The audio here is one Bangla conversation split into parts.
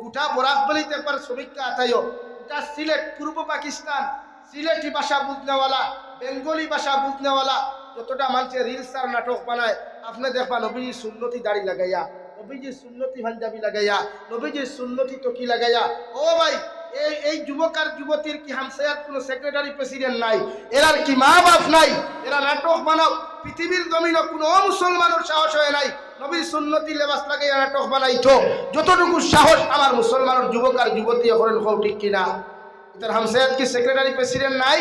গোটা বরাকবলিতে একবার সমীক্ষা আতাইও। গোটা সিলেট, পূর্ব পাকিস্তান, সিলেটি ভাষা বুঝনেওয়ালা, বেঙ্গলি ভাষা বুঝনেওয়ালা, যতটা মানুষের রিলস আর নাটক বানায়। আপনি দেখবা নবীজি সুন্নতি দাড়ি লাগাইয়া নবীজি সুন্নতি পাঞ্জাবি লাগাইয়া নবীজি সুন্নতি টকি লাগাইয়া। ও ভাই, এই এই যুবক আর যুবতীর কি হামসায়াত কোনো সেক্রেটারি প্রেসিডেন্ট নাই? এরার কি মা বাপ নাই? এরা নাটক বানাও, পৃথিবীর জমিন কোনো মুসলমানের সাহস হয় নাই। নবীর সুন্নতি লেবাস লাগাইয়া নাটক বানাইতো যতটুকু সাহস আমার মুসলমানের যুবক আর যুবতী করেন হও ঠিক কিনা? এটার হামসায়াত কি সেক্রেটারি প্রেসিডেন্ট নাই?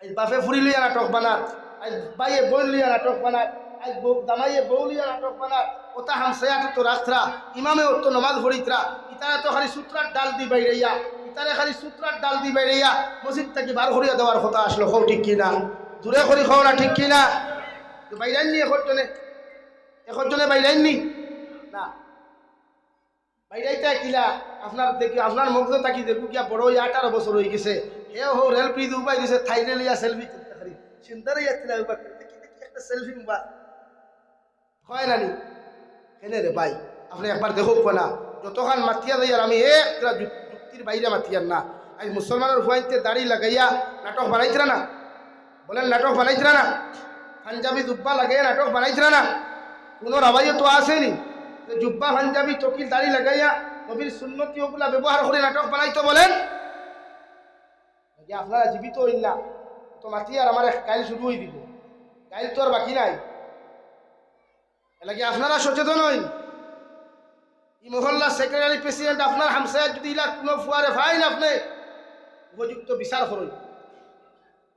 বাপে ফুরি লইয়া নাটক বানার আজ বাইয়ে বই লইয়া নাটক বানার আজ দামাইয়ে বউ লইয়া নাটক বানার ওটা হামসায়াত তো রাখরা ইমামে তো নমাজ ভরিতরা ইতারা তো খালি সূত্রার ডাল দি বাইরেইয়া ইতারে খালি সূত্রার ডাল দি বাইরেইয়া মসজিদ থেকে বার করিয়া দেওয়ার কথা আসলো হও ঠিক কিনা? দূরে করি খাও না ঠিক কিনা? বাইরাইননি এখন জনে। এখন জনে বাইরাইননি? না। বাইরাইতে কিলা, আপনার দেখি, আপনার মগজ তাকি দেখু কিয়া বড় হয়ে আঠারো বছর হয়ে গেছে। হে হো রেল ব্রিজ উপায় দিছে, থাইলে লিয়া সেলফি পারি। সুন্দর ইয়াত্রা দেখি দেখি একটা সেলফি মুবা। হয় নানি কেনে রে ভাই, আপনি একবার দেখুক না। যতক্ষণ মাতিয়া দেয় আর আমি একটা যুক্তির বাইরে মাতিয়ার না। আজ মুসলমানের হুয়াইতে দাড়ি লাগাইয়া নাটক বানাইছিলা না? বলেন নাটক বানাইছিলা না? পাঞ্জাবি দুব্বা লাগাইয়া নাটক বানাইছিলা না? কোনো রাবাইও তো আসেনি। জুব্বা পাঞ্জাবি তকিল দাড়ি লাগাইয়া নবীর সুন্নতি ওগুলা ব্যবহার করে নাটক বানাইতো বলেন? আপনারা জীবিত হইন না। তো মাতি আর আমার কাইল শুরু হয়ে দিব। গাইল তো আর বাকি নাই। এলাকি আপনারা সচেতন হইন। ই মহল্লা সেক্রেটারি প্রেসিডেন্ট আপনার হামসায় যদি ইলা কোনো ফুয়ারে ফাইন আপনি, উপযুক্ত বিচার করুন।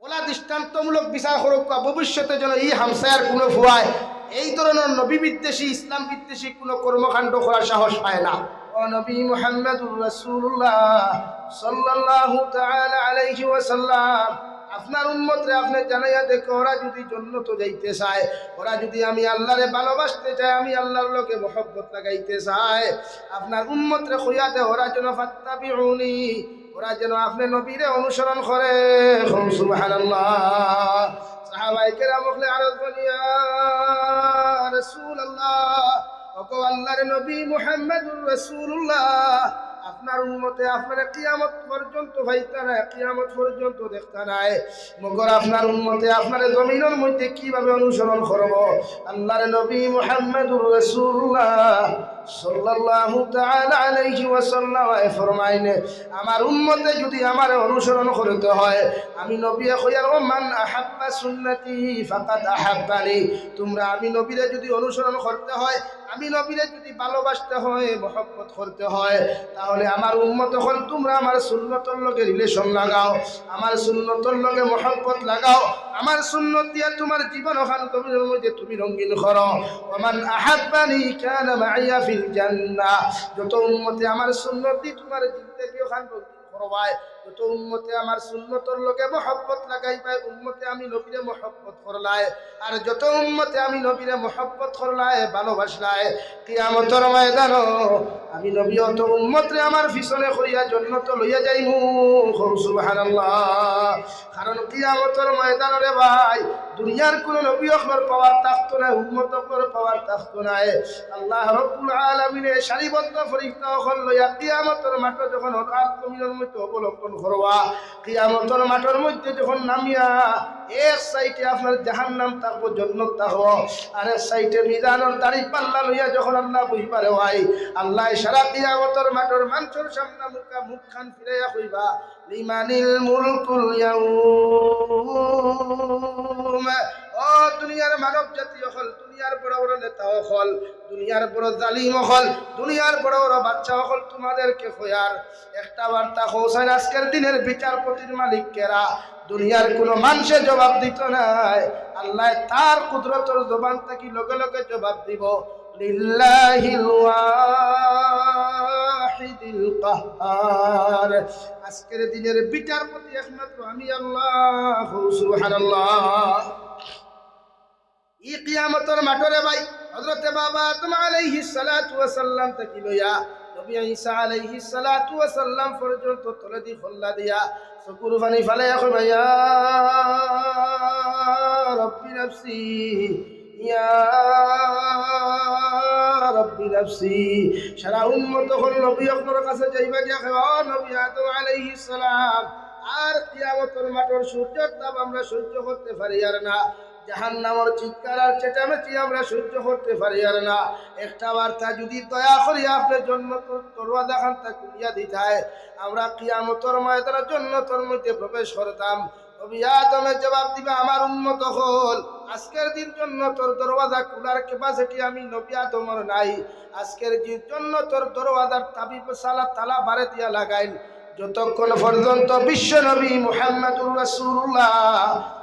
ওলা দৃষ্টান্তমূলক বিচার করুক ভবিষ্যতে যেন এই হামসায়ার কোনো ফুয়ায় এই ধরনের নবী বিদ্বেষী, ইসলাম বিদ্বেষী কোনো কর্মকাণ্ড করার সাহস পায় না। নবী মুহাম্মদুর আলাইহি ওয়াসাল্লাম, আপনার উম্মতরে আপনি জানাইয়া দেখো, ওরা যদি জন্নত যাইতে চায়, ওরা যদি আমি আল্লাহরে ভালোবাসতে চায় আমি আল্লাহর লোকে মহব্বত লাগাইতে চায়, আপনার উম্মতরে খুঁয়াতে ওরা যেন ফাত্তাবিউনি, ওরা যেন আপনি নবীরে অনুসরণ করে। সুবহানাল্লাহ। সাহাবাই কেরাম হলে আরজ বলিয়া রাসূলুল্লাহ, ওগো আল্লাহর নবী মুহাম্মদুর রাসূলুল্লাহ, আপনার উন্মতে আপনার কিয়ামত পর্যন্ত ভাইতা নাই, কিয়ামত পর্যন্ত দেখতা নাই। মগর আপনার উন্মতে আপনার জমিনের মধ্যে কীভাবে অনুসরণ করব? আল্লাহর নবী মুহাম্মদুর রাসূলুল্লাহ সাল্লাল্লাহু তাআলা আলাইহি ওয়াসাল্লাম ফরমাইনে আমার উম্মতে যদি আমার অনুসরণ করতে হয়, আমি নবী কইয়ার ও মান আহাব্বা সুন্নতি ফাকাদ আহাব্বানি। তোমরা আমি নবীরে যদি অনুসরণ করতে হয় আমি নবীরে যদি ভালোবাসতে হয়, মহব্বত করতে হয়, তাহলে আমার উম্মত হল তোমরা আমার সুন্নতর লগে রিলেশন লাগাও। আমার সুন্নতর লগে মহব্বত লাগাও। আমার সুন্নত দিয়া তোমার জীবন ওখান কবিরের মধ্যে তুমি রঙিন করো। ওমান আহাব্বানি কেন মাইয়া ফিল জান্নাহ। যত উন্মতে আমার সুন্নত দি তোমার জিন্দেগি ওখান করবায় যত উম্মতে আমার সুন্নতর লোকে মহব্বত লাগাই পায় উম্মতে আমি নবীরে মহব্বত করলায়। আর যত উম্মতে আমি নবীরে মহব্বত করলায়, ভালোবাসলায়, কিয়ামতর ময়দান আমি নবী অত উম্মতরে আমার পিছনে করিয়া জন্নত লইয়া যাইমু। সুবহানাল্লাহ। কারণ কিয়ামতর ময়দানরে ভাই, দুনিয়ার কোন নবী অখর পাওয়ার থাকতো না উম্মত অখর পাওয়ার থাকতো না আল্লাহ রব্বুল আলামিনের সারিবদ্ধ ফরিস্তা অখর লইয়া কিয়ামতর মাঠ যখন হঠাৎ কমিনের মধ্যে অবলম্বন করবা কিয়ামতর মাঠের মধ্যে যখন নামিয়া এক সাইডে আপনার জাহান্নাম থাকব জন্নত থাকব আর এক সাইডে মিজানোর দাড়ি পাল্লা লইয়া যখন আল্লাহ বুঝবারে হয়, আল্লাহ সারা কিয়ামতর মাঠের মাংসর সামনে মুখা মুখ খান ফিরাইয়া কইবা, লিমানিল মুলকুল ইয়াউম। ও, দুনিয়ার মানব জাতি হল দুনিয়ার বড় বড় নেতা হল দুনিয়ার বড় জালিম হল দুনিয়ার বড় বড় বাচ্চা হল তোমাদেরকে খোয়ার। একটা বার্তা হোসেন আজকের দিনের বিচারপতির মালিক কেরা দুনিয়ার কোনো মানুষের জবাব দিত নাই। আল্লাহ তার কুদরতর জবান থাকি লগে লগে জবাব দিব। লিল্লাহিল ওয়াহিদিল কাহ্হার আজকের দিনের বিচারপতি একমাত্র আমি, আল্লাহ। সুবহানাল্লাহ। ই কিয়ামতর মাঠরে ভাই, হযরতে বাবা আদম আলাইহিস সালাতু ওয়াস সালাম থেকে লইয়া নবী ঈসা আলাইহিস সালাতু ওয়াস সালাম পর্যন্ত তলে দি খোল্লা দিয়া চকুর পানি ফালে এখন ভাইয়া রব্বি নাফসি, ইয়া রব্বি নাফসি, সারা উম্মত হল নবী আপনার কাছে যাইবা গিয়া খাওয়া নবী আদম আলাইহিস সালাম, আর কিয়ামতের মাঠের সূর্যের তাপ আমরা সহ্য করতে পারি আর না। জাহান নামর চিৎকার আর চেঁচামেচি আমরা সহ্য করতে পারি আর না। একটা বার্তা, যদি দয়া করি আপনার জন্য তরুয়া দেখান তা কুলিয়া দিতায় আমরা কিয়ামতর ময়দানের জন্য তোর মধ্যে প্রবেশ করতাম। জবাব দিবে, আমার উন্মত হল। আজকের দিন জন্য তোর দরওয়াজা খোলার ক্যাপাসিটি আমি নবী আদমর নাই। আজকের দিন জন্য তোর দরওয়াজার তাবি সালা তালা বারে দিয়া লাগাইল। যতক্ষণ পর্যন্ত বিশ্ব নবী মুহাম্মদুর রাসূলুল্লাহ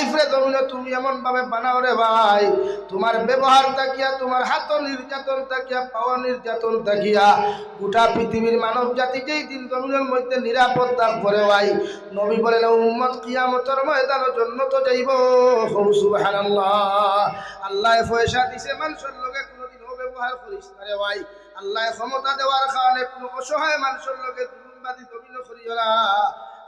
লাইফরে জমিন তুমি এমন ভাবে বানাও রে ভাই। তোমার ব্যবহার তাকিয়া, তোমার হাত নির্যাতন তাকিয়া, পাওয়া নির্যাতন তাকিয়া। গোটা পৃথিবীর মানব জাতি যেই দিন জমিনের মধ্যে নিরাপদ লাভ করে ভাই। নবী বলেন, উম্মত কিয়ামতের ময়দানের জন্য তো যাইব। সুবহানাল্লাহ। আল্লাহ পয়সা দিছে, মানুষের লগে কোনোদিন ব্যবহার করিস না ভাই। আল্লাহ ক্ষমতা দেওয়ার কারণে কোনো অসহায় মানুষের লগে দুলুমবাদী দমিন করিও না।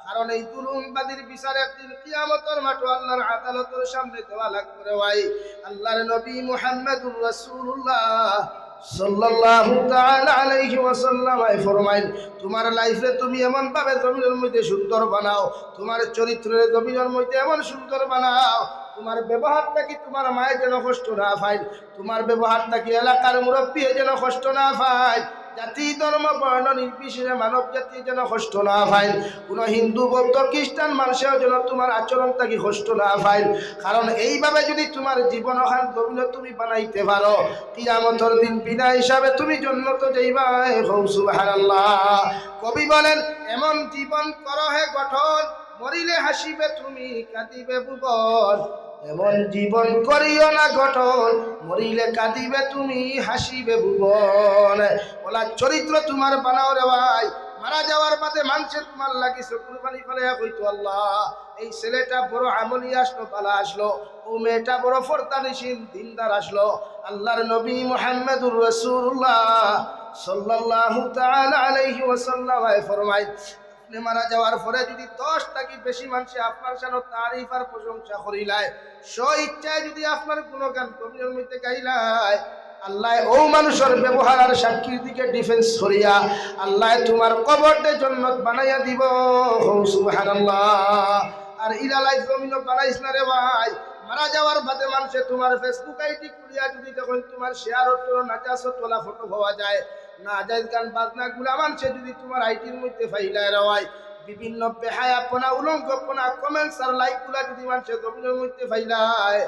কারণ এই দুলুমবাদীর বিচার একদিন কিয়ামতের মাঠে আল্লাহর আদালতের সামনে দেওয়া লাগবে ভাই। আল্লাহর নবী মুহাম্মদুর রাসূলুল্লাহ সাল্লাল্লাহু তাআলা আলাইহি ওয়াসাল্লাম ফরমাইল, তোমার লাইফে তুমি এমন ভাবে জমিনের মধ্যে সুন্দর বানাও, তোমার চরিত্রের জমিনের মধ্যে এমন সুন্দর বানাও, তোমার ব্যবহারটা কি তোমার মায়ের যেন কষ্ট না পায় তোমার ব্যবহারটা কি এলাকার মুরব্বী যেন কষ্ট না পায় জাতি ধর্ম, বর্ণ, নির্বিশেষে মানব জাতি যেন কষ্ট না পায় কোনো হিন্দু, বৌদ্ধ খ্রিস্টান মানুষেও যেন তোমার আচরণ থাকি কষ্ট না পায় কারণ এইভাবে যদি তোমার জীবন ওখান গভীর তুমি বানাইতে পারো, কিয়ামতর দিন বিনা হিসাবে তুমি জন্নত যাইবা সুবহানাল্লাহ। কবি বলেন, এমন জীবন করো হে গঠন, মরিলে হাসিবে তুমি, কাঁদিবে ভুবন। এমন জীবন করিও না গঠন, মরিলে কাঁদিবে তুমি, হাসিবে ভুবন। ওলা চরিত্র তোমার বানাও রে ভাই, মারা যাওয়ার বাদে মানুষে তোমার লাগিছে কুরবানি ফেলে কইতো আল্লাহ। এই ছেলেটা বড় আমলি আসলো, পালা আসলো, ও মেয়েটা বড় ফরতানিসীন দিনদার আসলো। আল্লাহর নবী মুহাম্মদুর রাসূলুল্লাহ সাল্লাল্লাহু তাআলা আলাইহি ওয়াসাল্লাম ফরমায় আপনি মারা যাওয়ার পরে যদি দশ টাকি বেশি মানুষে আপনার সাথে তারিফ আর প্রশংসা করিলায়। স্ব ইচ্ছায় যদি আপনার গুণগান কবির মধ্যে গাইলায়, আল্লাহ ও মানুষের ব্যবহার আর সাক্ষীর দিকে ডিফেন্স করিয়া আল্লাহ তোমার কবরটে জন্নত বানাইয়া দিব। আর ইলালাই জমিন বানাইস না রে ভাই। মারা যাওয়ার বাদে মানুষে তোমার ফেসবুক আইডি খুলিয়া যদি যখন তোমার শেয়ার হতো নাচাস, তোলা ফটো পাওয়া যায়। না যায় গান বাজনা গুলা মানুষে যদি তোমার আইডির মধ্যে ফাইলায় রওয়ায়। বিভিন্ন বেহায়াপনা উলঙ্গপনা কমেন্টস আর লাইকগুলা যদি মানুষের জমিনের মধ্যে ফাইলায়।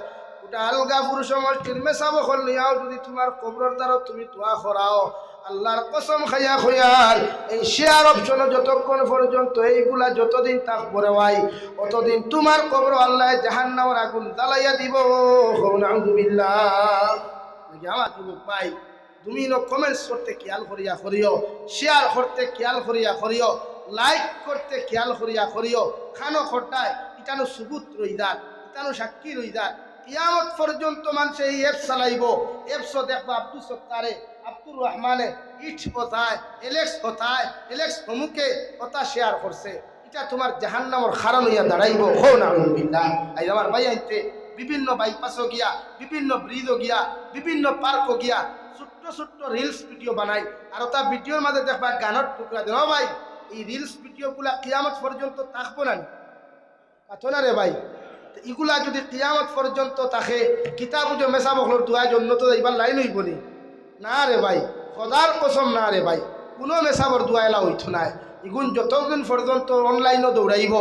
ওটা আলগা পুরুষ সমষ্টির মেসাব নিয়াও, যদি তোমার কবরের দ্বারা তুমি তোয়া করাও। আল্লাহর কসম খাইয়া খয়ার, এই শেয়ার অপশন যতক্ষণ পর্যন্ত এইগুলা যতদিন তাক পরে ভাই অতদিন তোমার কবর আল্লাহ জাহান নামার আগুন জ্বালাইয়া দিব। আমার যুবক ভাই? তুমি ন কমেন্টস করতে খেয়াল করিয়া করিও শেয়ার করতে খেয়াল করিয়া করিও লাইক করতে খেয়াল করিয়া করিও, খানো খটায়, ইটানো সুবুত রইদার, ইটানো সাক্ষী রইদার। কিয়ামত পর্যন্ত মানুষ এই অ্যাপস চালাইব। অ্যাপসও দেখব আব্দুল সত্তারে, আব্দুর রহমানে, ইট কোথায়, এলেক্স কোথায়, এলেক্স অমুকে কথা শেয়ার করছে। এটা তোমার জাহান নামর খারণ হইয়া দাঁড়াইব। হো না আমার ভাই আইতে বিভিন্ন বাইপাসও গিয়া, বিভিন্ন ব্রিজও গিয়া, বিভিন্ন পার্কও গিয়া ছোট্ট ছোট্ট রিলস ভিডিও বানাই। আর তা ভিডিওর মাঝে দেখবা গানত টুকরা দেন ভাই, এই রিলস ভিডিওগুলা কিয়ামত পর্যন্ত থাকব না কাতো না রে ভাই। ইগুলা যদি কিয়ামত পর্যন্ত থাকে কিতাব যে মেসা বকলোর দুয়া জন্য তো এবার লাইন হইব নি না রে ভাই খদার কসম না রে ভাই। কোনো মেসাবর দুয়াইলা হইতো নাই। ইগুন যতদিন পর্যন্ত অনলাইনও দৌড়াইব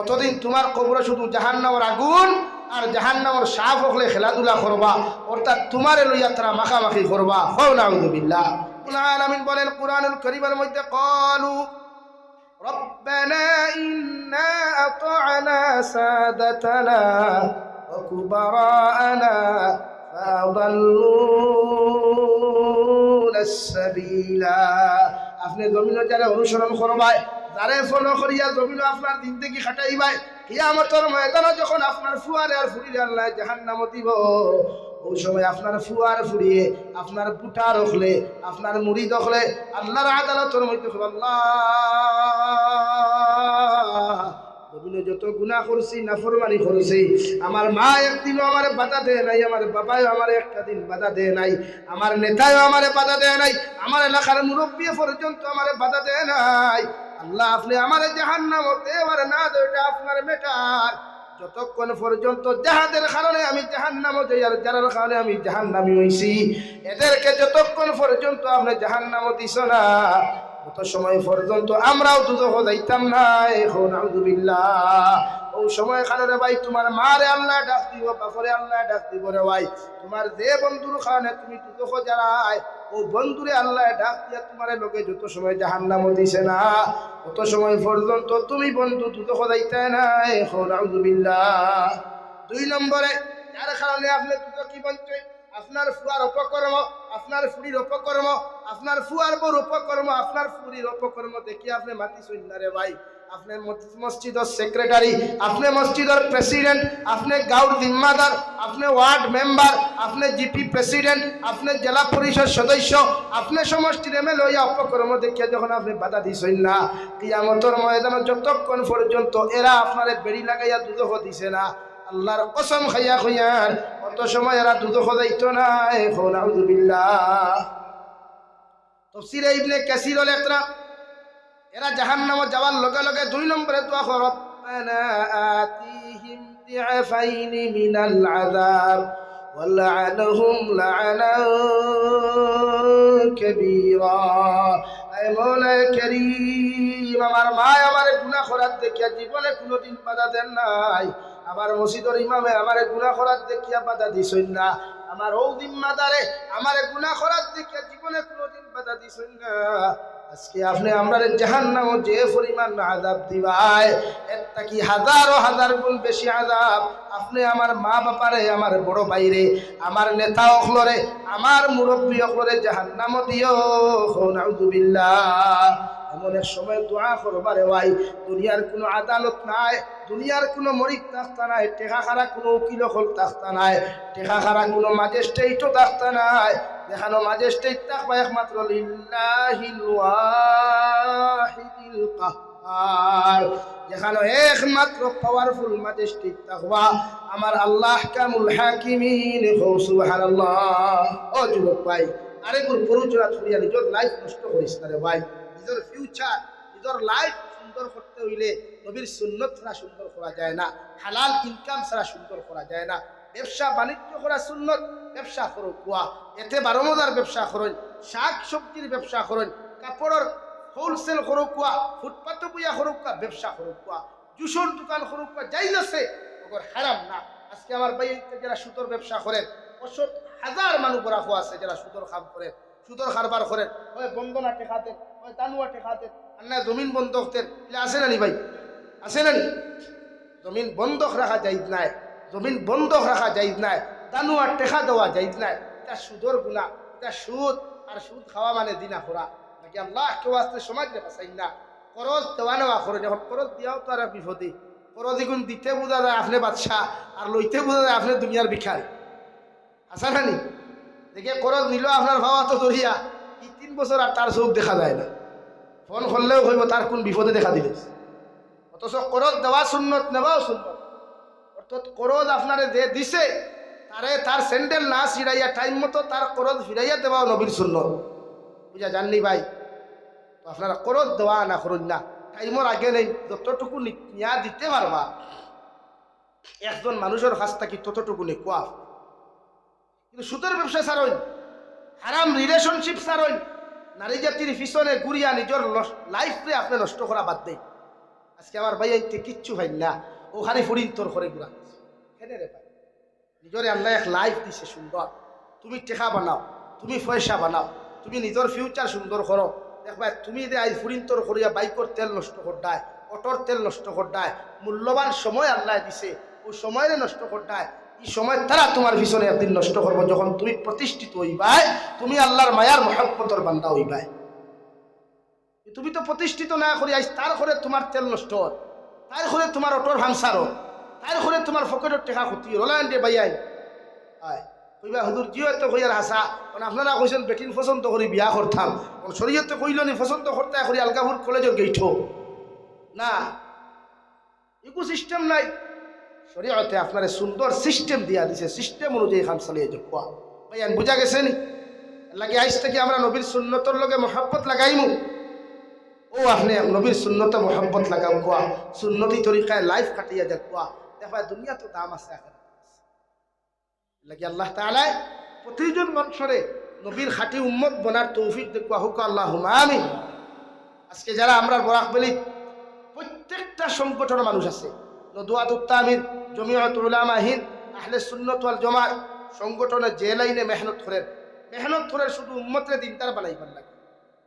অতদিন তোমার কবরে শুধু জাহান্নামর আগুন আর জাহান্নামর সাফ হকলে খেলাধুলা করবা অর্থাৎ তোমারে লইয়া তারা মাখামাখি করবা হও না বিল্লাহ আলামিন বলেন কোরআনুল করিমের মধ্যে কলু ربنا إنا أطعنا سادتنا وكبراءنا فأضلونا السبيلا আপনি জমিন যারা অনুসরণ করবাই যারে ফলো করিয়া জমিন আপনার দিন থেকে খাটাইবাই কিয়ামতর ময়দানে যখন আপনার ফুয়ারে আর ফুরিয়ে আল্লাহ জাহান্নাম দিব, ওই সময় আপনার ফুয়ার ফুরিয়ে, আপনার পুটা রখলে, আপনার মুড়ি দখলে আল্লাহর আদালতের মধ্যে আল্লাহ রবিনে যত গুণা করছি, নাফরমানি করছি, আমার মা একদিনও আমার বাধা দেয় নাই, আমার বাবাও আমার একটা দিন বাধা দেয় নাই, আমার নেতাও আমার বাধা দেয় নাই, আমার এলাকার মুরব্বী পর্যন্ত আমার বাধা দেয় নাই আল্লাহ আপনি আমার জাহান নাম হতে পারে না তো এটা আপনার মেটার যতক্ষণ পর্যন্ত যাহাদের কারণে আমি জাহান নাম আর যার কারণে আমি জাহান নামি হয়েছি এদেরকে যতক্ষণ পর্যন্ত আপনি জাহান নাম দিস না, অত সময় পর্যন্ত আমরাও দুদক যাইতাম না, এখন আলহামদুলিল্লাহ ওই সময় কারণে ভাই, তোমার মারে আল্লাহ ডাক দিব, বাপরে আল্লাহ ডাক দিব রে ভাই। তোমার যে বন্ধুর খানে তুমি দুদক যারাই ও বন্ধুরে আল্লাহ ডাক দিয়া তোমার লোকে যত সময় জাহান নাম দিছে না কত সময় পর্যন্ত তুমি বন্ধু দুদক যাইতে না এখন আলহামদুলিল্লাহ দুই নম্বরে, যার কারণে আপনি দুটো কি বলছে আপনার ফুয়ার অপকর্ম, আপনার ফুরির অপকর্ম, আপনার ফুয়ার বর অপকর্ম, আপনার ফুরির অপকর্ম দেখি আপনি মাতি সৈন্যারে ভাই। আপনি মসজিদের সেক্রেটারি আপনি মসজিদের প্রেসিডেন্ট আপনি গাঁর জিম্মাদার, আপনি ওয়ার্ড মেম্বার আপনি জিপি প্রেসিডেন্ট আপনি জেলা পরিষদ সদস্য, আপনি সমষ্টির এম এল অপকর্ম দেখিয়া যখন আপনি বাধা দিছেন না, কিয়ামতর ময়দানে যতক্ষণ পর্যন্ত এরা আপনারে বেড়ি লাগাইয়া দুধ দিছে না, আল্লাহর কসম খাইয়া খুইয়ার, অত সময় এরা দুধ খোদাইতো না এখন আউযুবিল্লাহ তফসিরে ইবনে কাসির লেখরা এরা জাহান্নামে যাওয়ার লগে লগে দুই নম্বরে করিম, আমার মা আমার গুনাহ করার দেখিয়া দেন নাই। ইমামে আমার গুনাহ করার দেখিয়া বাধা দিছই না। আমার ও জিম্মাদারে আমার গুনাহ করার দেখিয়া জীবনে কোনোদিন বাধা দিছই না। আজকে আপনি আমরা জাহান নাম যে পরিমাণ আজাব দিবাই একটা কি হাজারো হাজার গুণ বেশি আজাব আপনি আমার মা বাপারে, আমার বড় বাইরে আমার নেতা অখলরে আমার মুরব্বী অখলরে জাহান নাম দিও এমন এক সময় দোয়া করবারে ভাই, দুনিয়ার কোনো আদালত নাই, দুনিয়ার কোনো মরিক তাস্তা নাই টেকা খারা কোনো উকিল হল তাস্তা নাই টেকা খারা কোনো ম্যাজিস্ট্রেটও তাস্তা নাই দেখানো ম্যাজিস্ট্রেট থাকবা একমাত্র লিল্লাহিল ওয়াহিদিল কাহ্হার যেখানে একমাত্র পাওয়ারফুল ম্যাজিস্ট্রেট থাকবা আমার আল্লাহ কামুল হাকিমিন। সুবহানাল্লাহ। ও যুবক ভাই আরে গুর পরিচয় ছড়িয়া নিজের লাইফ নষ্ট করিস না ভাই। নিজের ফিউচার নিজের লাইফ সুন্দর করতে হইলে নবীর সুন্নত ছাড়া সুন্দর করা যায় না। হালাল ইনকাম ছাড়া সুন্দর করা যায় না। ব্যবসা বাণিজ্য করা সুন্নত, ব্যবসা করো, কুয়া। এতে বারো মজার ব্যবসা করুন শাক সবজির ব্যবসা করুন কাপড়ের হোলসেল করো, কুয়া। ফুটপাতে বইয়া করো, কুয়া। ব্যবসা করো, কুয়া। জুসর দোকান করো, কুয়া। যাই আছে ওগর হারাম না। আজকে আমার ভাই যারা সুতোর ব্যবসা করেন অসৎ হাজার মানুষ বড়া আছে যারা সুতোর খাম করেন, সুতোর কারবার করেন। হয় বন্দনা টেকাতেন হয় তানুয়া টেকাতেন আর না জমিন বন্ধক দেন। এগুলো আছে না নি ভাই? আছে না নি? জমিন বন্ধক রাখা যাইজ নাই। জমিন বন্ধক রাখা যাইজ নাই তানুয়া টেকা দেওয়া যাইজ নাই। এটা সুদর গুণা এটা সুদ, আর সুদ খাওয়া মানে দিনা খোরা নাকি আল্লাহ কেউ আসতে সমাজ বাঁচাই না। করজ দেওয়া নেওয়া করে যখন করজ দিয়াও তো আর বিপদে। করজ এগুন দিতে বোঝা যায় আপনি বাদশাহ, আর লইতে বোঝা যায় আপনি দুনিয়ার বিখার আসা নানি দেখে করজ নিল আপনার ভাবা তো দরিয়া। এই তিন বছর আর তার চোখ দেখা যায় না। ফোন করলেও হইব তার কোন বিপদে দেখা দিলে অথচ করজ দেওয়া সুন্নত, নেওয়াও সুন্নত। অর্থাৎ করজ আপনারে যে দিছে, তারে তার স্যান্ডেল না ছিড়াইয়া টাইম মতো তার করজ ফিরাইয়া দেওয়াও নবীর সুন্নত। বুঝা জাননি ভাই? তো আপনারা করজ দেওয়া না করুন না। টাইমর আগে নেই, যতটুকু নিয়া দিতে পারবা। একজন মানুষের কাছ থাকি ততটুকু নে কোয়া? কিন্তু সুদের ব্যবসা ছাড়ইন হারাম রিলেশনশিপ ছাড়ইন নারী জাতির পিছনে ঘুরিয়া নিজের লাইফে আপনি নষ্ট করা বাদ দেই আজকে আমার ভাই কিচ্ছু ভাই না। ওখানে ফুরিন তোর করে ঘুরা। কেনে রে আল্লাহ এক লাইফ দিছে সুন্দর। তুমি টেকা বানাও, তুমি পয়সা বানাও, তুমি নিজের ফিউচার সুন্দর করো। দেখবা তুমি যে আজ ফুরিন তোর করিয়া বাইকর তেল নষ্ট করডায় অটোর তেল নষ্ট করডায় মূল্যবান সময় আল্লাহ দিছে, ওই সময়ের নষ্ট করডায় এই সময় তারা তোমার পিছনে একদিন নষ্ট করব যখন তুমি প্রতিষ্ঠিত হইবাই, তুমি আল্লাহর মায়ার মহাব্বতর বান্দা হইবাই। তুমি তো প্রতিষ্ঠিত না করি আজ তার ঘরে তোমার তেল নষ্ট হল। তার ঘরে তোমার অটোর হল তার ঘরে তোমার ফকেটের টেকা ক্ষতি রোলান দে বাইয়াই আয় কইবা হুজুর জিও তো কইয়ার হাসা কারণ আপনারা কইছেন বেটিন পছন্দ করি বিয়া করতাম শরীয়তে কইল নি পছন্দ করতে করি আলগাপুর কলেজের গেইঠ না ইকো সিস্টেম নাই। শরীয়তে আপনার সুন্দর সিস্টেম দিয়া দিছে। সিস্টেম অনুযায়ী খান চালিয়ে যোৱা ভাই বুঝা গেছে নি লাগে আইস থেকে আমরা নবীর সুন্নতর লগে মহাব্বত লাগাইমু। ও আপনি নবীর সুন্নত মহব্বত লাগাও কোয়া, সুন্নতি তরিকায় লাইফ কাটিয়ে দেখ কোয়া। দেখবা দুনিয়া তো দাম আছে লাগি আল্লাহ তালায় প্রতিজন মানুষরে নবীর খাটি উম্মত বনার তৌফিক দেখুয়া হুক আল্লাহ আমি আজকে যারা আমরা বরাক বেলি প্রত্যেকটা সংগঠনের মানুষ আছে। নদুয়াত উত্তামির জমিয়ত উলামাহীন আহলে সুন্নত ওয়াল জমাত, সংগঠনের যে লাইনে মেহনত করেন। মেহনত করে শুধু উম্মতের দিনটার বানাইবার লাগে।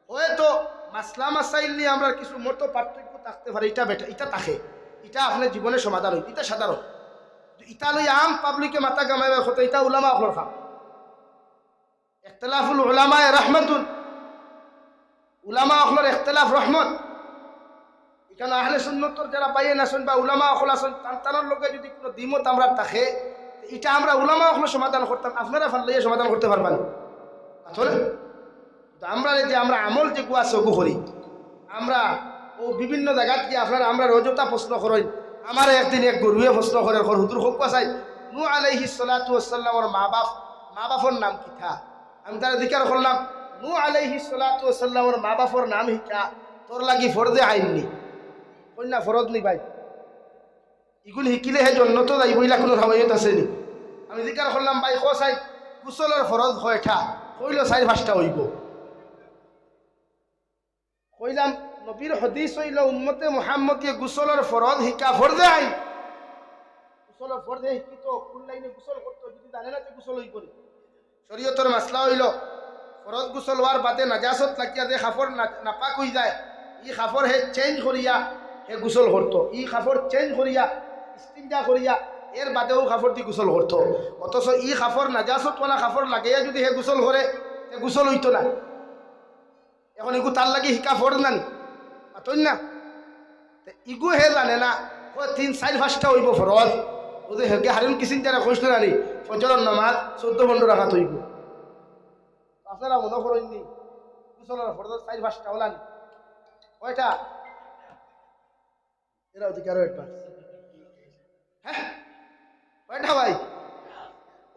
হয়তো মাসলা মাসাইল নিয়ে আমরা কিছু মতো পার্থক্য থাকতে পারি, এটা বেটা, এটা থাকে। এটা আপনার জীবনে সমাধান হয়, এটা সাধারণ। ইটা লই আম পাবলিকে মাথা গামাইবা হতো এটা উলামা অখলর খাম। এখতলাফুল উলামায় রহমতুন। উলামা অখলর একতলাফ রহমত এখানে আহলে সুন্নতর যারা পাইয়ে নাচন বা উলামা অখল আসন তান্তানোর লোকে যদি কোনো দ্বিমত আমরা থাকে এটা আমরা উলামা অখল সমাধান করতাম। আপনারা ফাল্লাইয়ে সমাধান করতে পারবেন। আসলে তো আমরা যে আমরা আমল যে আছে ওগু করি, আমরা ও বিভিন্ন জায়গাত গিয়ে আপনার আমরা রোজতা প্রশ্ন করেন, আমার একদিন এক গরুয়ে প্রশ্ন করে হুদুর হোক চাই, নু আলাইহি সালাতু ওয়াসাল্লামর মা বাপ, মা বাপর নাম কি থা আমি তারা দিকার করলাম, নু আলাইহি সালাতু ওয়াসাল্লামর মা বাপর নাম শিকা তোর লাগি ফরদে আইননি কন্যা ফরদ নি ভাই। ইগুল শিকিলে হে জন্নত যাই বইলা কোনো সময়ত আছে নি? আমি দিকার করলাম, ভাই, ক চাই? কুশলের ফরজ হয় ঠা কইল চারি পাঁচটা হইব কইলাম নবীর হদিস হইল উম্মতে মোহাম্মদকে গুসলের ফরজ শিকা ফরদে আই। গুসলের ফরদে শিকি তো কোন লাইনে গুসল করতো, যদি জানে না যে গুসল হইব নি শরীয়তর মাসলা হইল ফরজ গুসল হওয়ার বাদে নাজাসত লাগিয়া যে খাফর নাপাক হয়ে যায়, ই খাফর হে চেঞ্জ করিয়া হে গুসল করতো। ই খাফর চেঞ্জ করিয়া ইস্তিঞ্জা করিয়া এর বাদেও খাফর দি গুসল করতো। অথচ ই খাফর নাজাসতওয়ালা খাফর লাগাইয়া যদি হে গুসল করে হে গুসল হইতো না। এখন ইগু তার লাগি শিকা ফর নানি। পাতন না। ইগু হে জানে না তিন চার পাঁচটা হইব ফরজ ওদের হেকে হারিন কিসিন যারা কইছিল নানি। ফজরের নামাজ চোদ্দ পনেরো রাখা তৈব আপনারা মনে করেননি কুশলের ফরজ পাঁচটা হলানি কয়টা? এরা একবার হ্যাঁ কয়টা ভাই?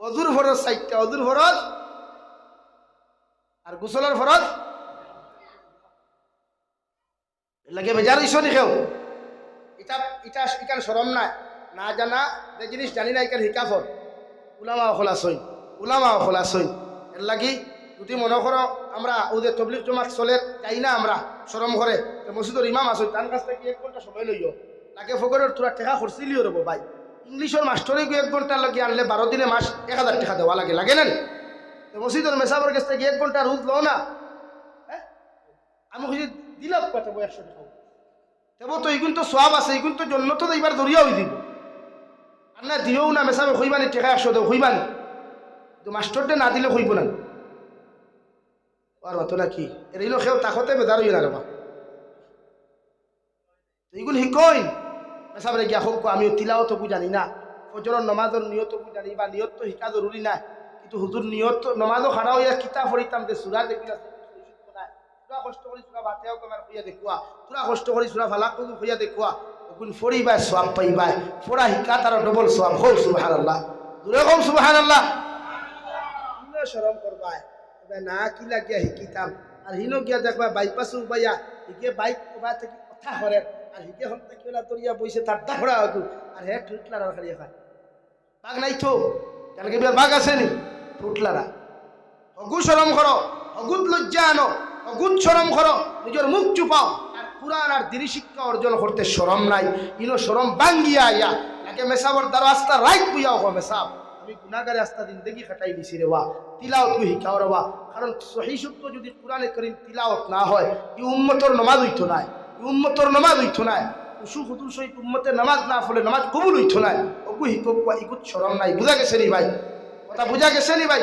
অজুর ফরজ চারটা অজুর ফরজ আর গুসলের ফরজ লাগে বেজার ইস নি কেউ ইটা ইটা ইকান সরম নাই। না জানা যে জিনিস জানি না ইকান হিকাফর উলামা অখলা সই উলামা অখলা সই এর লাগি যদি মনে করো আমরা ওদের তবলিক জমাত চলে, যাই না আমরা সরম করে মসজিদর ইমাম আসই তার কাছ থেকে এক ঘণ্টা সময় লইও। লাগে ফকরের তোরা টেকা খরচিলিও রব ভাই। ইংলিশের মাস্টরে গিয়ে এক ঘণ্টা লাগে আনলে বারো দিনে মাস এক হাজার টাকা দেওয়া লাগে লাগে না মসজিদর মেসাবর কাছ থেকে এক ঘণ্টা রুজ লো না। হ্যাঁ আমি খুঁজি দিলাম কত একশো টাকা তো তো সব আছে, এইগুন তো জন্য তো এইবার দরিয়া দিব। আর না দিও না মেসাবে হইবানি টেকা একশো দেব হইবানি। তো মাস্টারটা না দিলে হইব না। আর না কি? খেয়েও তাকতে বেদার হইল না এইগুলো শিকই। মেসাবে গিয়া হোক আমিও তিলাও তো জানি না। ফজরের নমাজের নিয়ত জানি বা নিয়ত তো শিকা জরুরি না। কিন্তু হুজুর নিয়ত নমাজও খাড়া হইয়া কিতাব পড়িতাম যে সুরা দেখি তোরা কষ্ট করি তোরা বাতেও তোমার হইয়া দেখুয়া তোরা কষ্ট করি তোরা ভালা কবু হইয়া দেখুয়া ওগুন ফড়িবাই সোয়াব পাইবাই। ফোড়া শিকা তার ডবল সোয়াব হৌ সুবাহান আল্লাহ দূরে কম সুবাহান আল্লাহ করবাই এবার না, কি লাগিয়া শিকিতাম? আর হিনো গিয়া দেখবা বাইপাসও উবাইয়া। হিকে বাইক কবা থেকে কথা হরে আর হিকে হল থেকে ওলা তরিয়া বইছে তার দাহড়া আগু আর হে ঠুটলার খালি খায় বাঘ নাই তো কেনকে বাঘ আছে নি? ঠুটলারা অগু সরম করো অগুত লজ্জা আনো। অগুদ শরম করো নিজের মুখ চুপাও। আর কোরআন আর দিনী শিক্ষা অর্জন করতে শরম নাই। ইনো শরম বাঙ্গিয়া আইয়া লাগে মেসাবর দ্বারা আস্তা রাইট বুঝাও গো মেসাব। আমি গুণাগারে আস্তা দিন দেখি খাটাই দিছি রে বা। তিলাওত তুই শিকাও রে বা। কারণ সহি শুদ্ধ যদি কোরআনে করিম তিলাওত না হয়, ই উম্মতর নমাজ হইতো নাই। ই উম্মতর নমাজ হইতো নাই। উসু হুতুর সহিত উম্মতে নামাজ না ফলে নামাজ কবুল হইতো নাই। অকু হিকক ইকুত শরম নাই। বুঝা গেছে নি ভাই? কথা বুঝা গেছে নি ভাই?